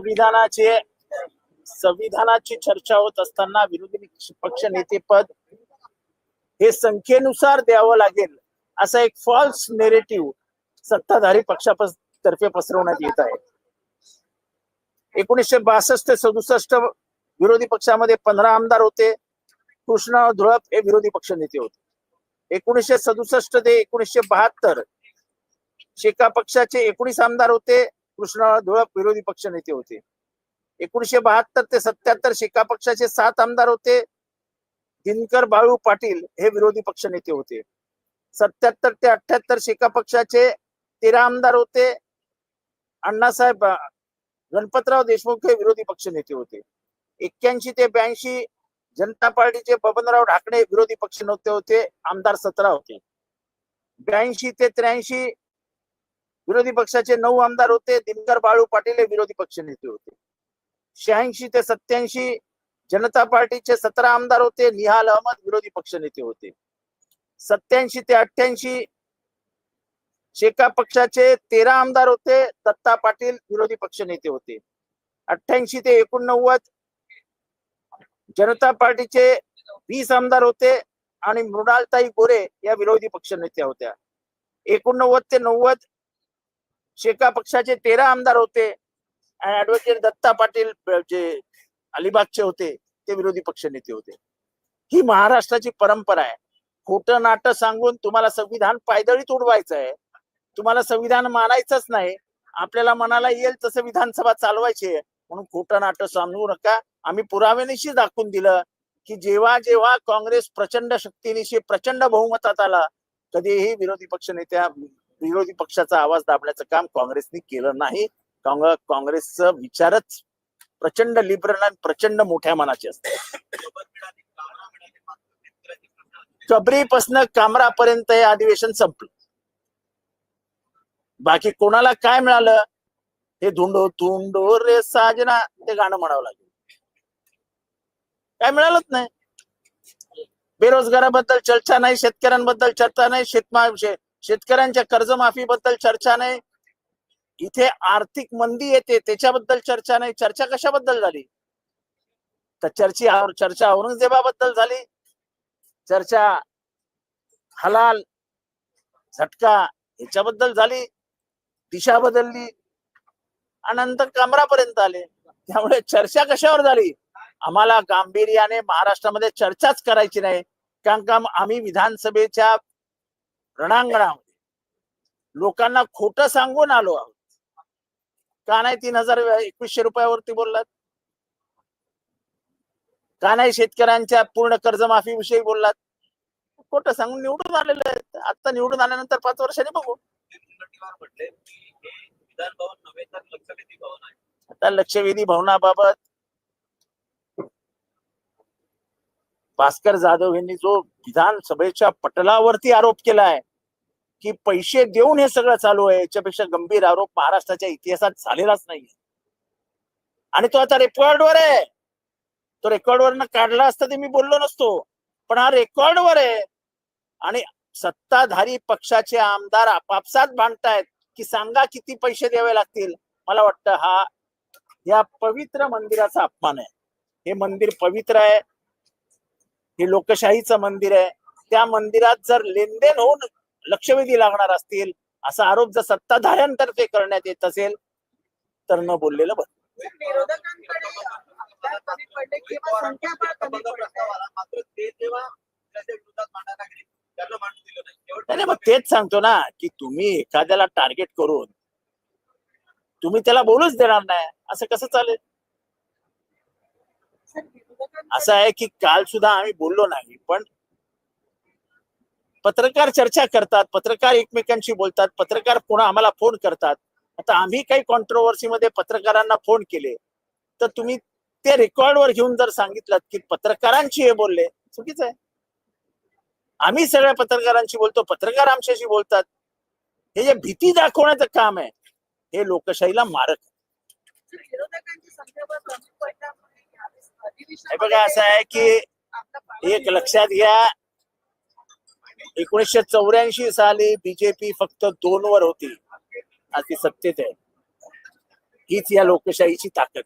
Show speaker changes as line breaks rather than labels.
संविधानाचे संविधानाची चर्चा होत असताना विरोधी पक्ष नेतेपद हे संख्येनुसार द्यावं लागेल असा एक फॉल्स नेरेटिव्ह सत्ताधारी पक्षातर्फे पसरवण्यात येत आहे. एकोणीसशे बासष्ट ते सदुसष्ट विरोधी पक्षामध्ये पंधरा आमदार होते. कृष्ण धुळप हे विरोधी पक्ष नेते होते. एकोणीसशे सदुसष्ट ते एकोणीसशे बहात्तर शेका पक्षाचे एकोणीस आमदार होते. कृष्ण धुळप विरोधी पक्ष नेते होते. एकोणीशे बहात्तर ते सत्याहत्तर शेका पक्षाचे सात आमदार होते. दिनकर बाळू पाटील हे विरोधी पक्ष नेते होते. सत्याहत्तर ते अठ्याहत्तर शेका पक्षाचे तेरा आमदार होते. अण्णासाहेब गणपतराव देशमुख हे विरोधी पक्ष नेते होते. एक्क्याऐंशी ते ब्याऐंशी जनता पार्टीचे बबनराव ढाकणे विरोधी पक्ष नेते होते. आमदार सतरा होते. ब्याऐंशी ते त्र्याऐंशी विरोधी पक्षाचे नऊ आमदार होते. दिनकर बाळू पाटील हे विरोधी पक्ष नेते होते. शहाऐंशी ते सत्याऐंशी जनता पार्टीचे सतरा आमदार होते. निहाल अहमद विरोधी पक्ष नेते होते. सत्याऐंशी ते अठ्ठ्याऐंशी शेका पक्षाचे तेरा आमदार होते. दत्ता पाटील विरोधी पक्ष नेते होते. अठ्ठ्याऐंशी ते एकोणनव्वद जनता पार्टीचे वीस आमदार होते आणि मृणालताई गोरे या विरोधी पक्ष नेत्या होत्या. एकोणनव्वद ते नव्वद शेका पक्षाचे तेरा आमदार होते. आणि ऍडव्होकेट दत्ता पाटील जे अलिबागचे होते ते विरोधी पक्ष नेते होते. ही महाराष्ट्राची परंपरा आहे. खोटं नाटं सांगून तुम्हाला संविधान पायदळीत उडवायचं आहे. तुम्हाला संविधान मानायचंच नाही. आपल्याला मनाला येईल तसं विधानसभा चालवायची आहे. म्हणून खोटं नाटं सांगू नका. आम्ही पुराव्यानिशी दाखवून दिलं की जेव्हा जेव्हा काँग्रेस प्रचंड शक्तीनिशी प्रचंड बहुमतात आला कधीही विरोधी पक्ष नेत्या विरोधी पक्षाचा आवाज दाबण्याचं काम काँग्रेसने केलं नाही. काँग्रेसचं विचारच प्रचंड लिबरल आणि प्रचंड मोठ्या मनाचे असते. कबरीपासनं कामरापर्यंत हे अधिवेशन संपलं. बाकी कोणाला काय मिळालं? हे धुंडो धुंडो रे साजना ते गाणं म्हणावं लागेल. काय मिळालंच नाही. बेरोजगाराबद्दल चर्चा नाही शेतकऱ्यांबद्दल चर्चा नाही शेतमा शे- शेतकऱ्यांच्या कर्जमाफीबद्दल चर्चा नाही. इथे आर्थिक मंदी येते त्याच्याबद्दल चर्चा नाही. चर्चा कशाबद्दल झाली? तर चर्ची चर्चा औरंगजेबाबद्दल झाली. चर्चा हलाल झटका याच्याबद्दल झाली. दिशा बदलली. आणि नंतर कमरापर्यंत आले. त्यामुळे चर्चा कशावर झाली? आम्हाला गांभीर्याने महाराष्ट्रामध्ये चर्चाच करायची नाही. कारण का आम्ही विधानसभेच्या रणांगणामध्ये. लोकांना खोटं सांगून आलो आहोत. का नाही तीन हजार एकवीसशे रुपयावरती बोललात? का नाही शेतकऱ्यांच्या पूर्ण कर्जमाफी विषयी बोललात? खोटं सांगून निवडून आलेले आहेत. आता निवडून आल्यानंतर पाच वर्षांनी बघू. आता लक्षवेधी भवनाबाबत भास्कर जाधव यांनी जो विधानसभेच्या पटलावरती आरोप केला आहे की पैसे देऊन हे सगळं चालू आहे. याच्यापेक्षा गंभीर आरोप महाराष्ट्राच्या इतिहासात झालेलाच नाहीये. आणि तो आता रेकॉर्डवर आहे. तो रेकॉर्डवर काढला असता ते मी बोललो नसतो. पण हा रेकॉर्डवर आहे. आणि सत्ताधारी पक्षाचे आमदार आपापसात भांडतायत की सांगा किती पैसे द्यावे लागतील? मला वाटतं हा या पवित्र मंदिराचा अपमान आहे. हे मंदिर पवित्र आहे. हे लोकशाहीचं मंदिर आहे. त्या मंदिरात जर लेनदेन होऊन लक्षवेधी लागणार असतील असा आरोप जर सत्ताधाऱ्यांतर्फे करण्यात येत असेल तर न बोललेलं बरं.
नाही.
मग तेच सांगतो ना की तुम्ही एखाद्याला टार्गेट करून तुम्ही त्याला बोलूच देणार नाही असं कसं चालेल? असं आहे की काल सुद्धा आम्ही बोललो नाही पण पत्रकार चर्चा करतात पत्रकार एकमेकांशी बोलतात पत्रकार पुन्हा आम्हाला फोन करतात. आता आम्ही काही कॉन्ट्रोवर्सी मध्ये पत्रकारांना फोन केले तर तुम्ही ते रेकॉर्डवर घेऊन जर सांगितलं की पत्रकारांशी हे बोलले चुकीच आहे. आम्ही सगळ्या पत्रकारांशी बोलतो पत्रकार आमच्याशी बोलतात. हे जे भीती दाखवण्याचं काम आहे हे लोकशाहीला मारक हे बघा असं आहे की एक लक्षात घ्या एकोणीसशे चौऱ्याऐंशी साली बीजेपी फक्त दोन वर होती. आज ती सत्तेत आहे. हीच या लोकशाहीची ताकद.